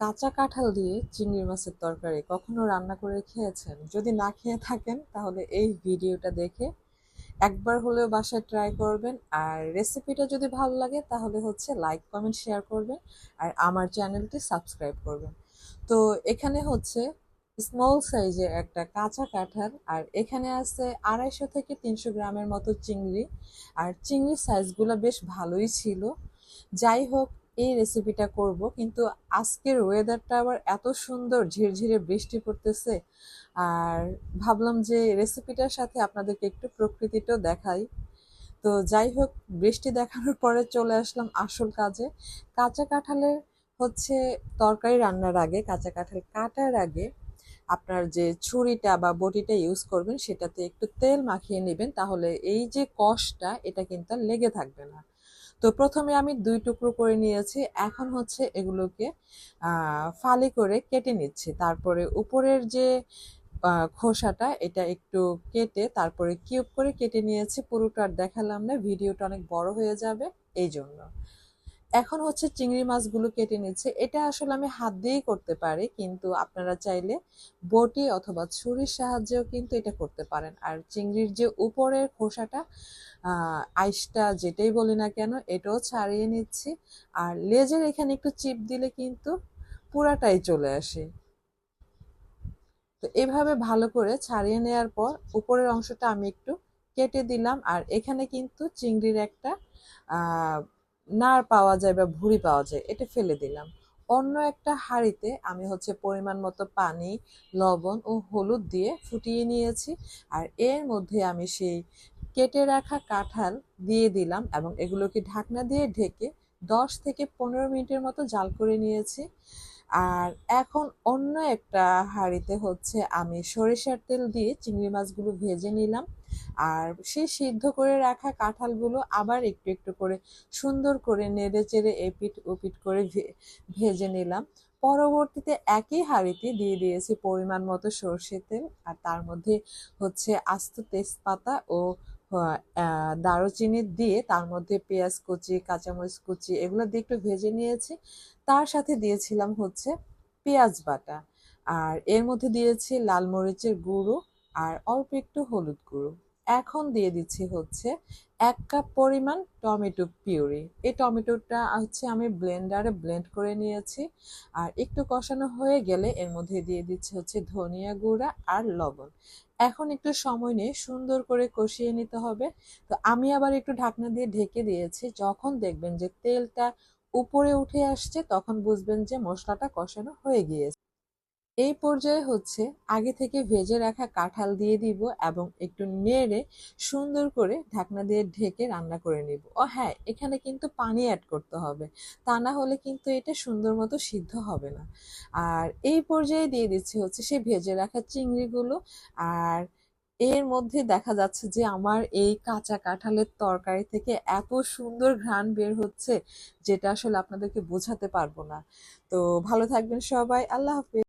কাঁচা কাঁঠাল দিয়ে চিংড়ি মাছের তরকারি কখনো রান্না করে খেয়েছেন? যদি না খেয়ে থাকেন, তাহলে এই ভিডিওটা দেখে একবার হলেও বাসায় ট্রাই করবেন। আর রেসিপিটা যদি ভালো লাগে, তাহলে হচ্ছে লাইক কমেন্ট শেয়ার করবেন। আর আমার চ্যানেলটি সাবস্ক্রাইব করবেন। তো এখানে হচ্ছে স্মল সাইজের একটা কাঁচা কাঁঠাল, আর এখানে আছে আড়াইশো থেকে তিনশো গ্রামের মতো চিংড়ি। আর চিংড়ির সাইজগুলো বেশ ভালোই ছিল। যাই হোক এই রেসিপিটা করব। কিন্তু আজকের ওয়েদারটা আবার এত সুন্দর, ঝিরঝিরে বৃষ্টি পড়তেছে। আর ভাবলাম যে রেসিপিটার সাথে আপনাদেরকে একটু প্রকৃতিটাও দেখাই। তো যাই হোক, বৃষ্টি দেখানোর পরে চলে আসলাম আসল কাজে। কাঁচা কাঁঠালের হচ্ছে তরকারি রান্নার আগে, কাঁচা কাঁঠাল কাটার আগে আপনার যে ছুরিটা বা বটিটা ইউজ করবেন, সেটাতে একটু তেল মাখিয়ে নেবেন। তাহলে এই যে কষটা, এটা কিন্তু লেগে থাকবে না। তো প্রথমে আমি দুই টুকরো করে নিয়েছি। এখন হচ্ছে এগুলোকে ফালি করে কেটে নিচ্ছি। তারপরে উপরের যে খোসাটা, এটা একটু কেটে তারপরে কিউব করে কেটে নিয়েছি। পুরোটা দেখালাম না, ভিডিওটা অনেক বড় হয়ে যাবে এই জন্য এখন হচ্ছে চিংড়ি মাছগুলো কেটে নিচ্ছে। এটা আসলে আমি হাত দিয়েই করতে পারি, কিন্তু আপনারা চাইলে বটি অথবা ছুরির সাহায্যেও কিন্তু এটা করতে পারেন। আর চিংড়ির যে উপরের খোসাটা আইসটা যেটাই বলি না কেন, এটাও ছাড়িয়ে নিচ্ছি। আর লেজের এখানে একটু চিপ দিলে কিন্তু পুরাটাই চলে আসে। তো এভাবে ভালো করে ছাড়িয়ে নেওয়ার পর উপরের অংশটা আমি একটু কেটে দিলাম। আর এখানে কিন্তু চিংড়ির একটা নাড় পাওয়া যায় বা ভুড়ি পাওয়া যায়, এটা ফেলে দিলাম। অন্য একটা হাঁড়িতে আমি হচ্ছে পরিমাণ মতো পানি, লবণ ও হলুদ দিয়ে ফুটিয়ে নিয়েছি আর এর মধ্যে আমি সেই কেটে রাখা কাঁঠাল দিয়ে দিলাম এবং এগুলোকে ঢাকনা দিয়ে ঢেকে দশ থেকে পনেরো মিনিটের মতো জাল করে নিয়েছি। আর এখন অন্য একটা হাঁড়িতে হচ্ছে আমি সরিষার তেল দিয়ে চিংড়ি মাছগুলো ভেজে নিলাম। আর সেই সিদ্ধ করে রাখা কাঁঠালগুলো আবার একটু একটু করে সুন্দর করে নেড়ে চেড়ে এপিট ওপিট করে ভেজে নিলাম। পরবর্তীতে একই হাঁড়িতে দিয়ে দিয়েছি পরিমাণ মতো সর্ষে তেল আর তার মধ্যে হচ্ছে আস্ত তেজপাতা ও দারুচিনি দিয়ে তার মধ্যে পেঁয়াজ কুচি, কাঁচামরিচ কুচি এগুলো দিয়ে একটু ভেজে নিয়েছি। তার সাথে দিয়েছিলাম হচ্ছে পেঁয়াজ বাটা। আর এর মধ্যে দিয়েছি লাল মরিচের গুঁড়ো আর অল্প একটু হলুদ গুঁড়ো। এখন দিয়ে দিচ্ছি হচ্ছে এক কাপ পরিমাণ টমেটো পিউরি। এই টমেটোটা হচ্ছে আমি ব্লেন্ডারে ব্লেন্ড করে নিয়েছি। আর একটু কষানো হয়ে গেলে এর মধ্যে দিয়ে দিচ্ছি হচ্ছে ধনিয়া গুঁড়া আর লবণ। এখন একটু সময় নিয়ে সুন্দর করে কষিয়ে নিতে হবে। তো আমি আবার একটু ঢাকনা দিয়ে ঢেকে দিয়েছি। যখন দেখবেন যে তেলটা উপরে উঠে আসছে, তখন বুঝবেন যে মশলাটা কষানো হয়ে গিয়েছে। এই পর্যায়ে হচ্ছে আগে থেকে ভেজে রাখা কাঁঠাল দিয়ে দিব এবং একটু নেড়ে সুন্দর করে ঢাকনা দিয়ে ঢেকে রান্না করে নিব। ও হ্যাঁ এখানে কিন্তু পানি অ্যাড করতে হবে। তা না হলে কিন্তু এটা সুন্দর মতো সিদ্ধ হবে না। আর এই পর্যায়ে দিয়ে দিচ্ছি হচ্ছে সেই ভেজে রাখা চিংড়িগুলো। আর এর মধ্যে দেখা যাচ্ছে যে আমার এই কাঁচা কাঁঠালের তরকারি থেকে এত সুন্দর ঘ্রাণ বের হচ্ছে যেটা আসলে আপনাদেরকে বোঝাতে পারব না। তো ভালো থাকবেন সবাই। আল্লাহ হাফিজ।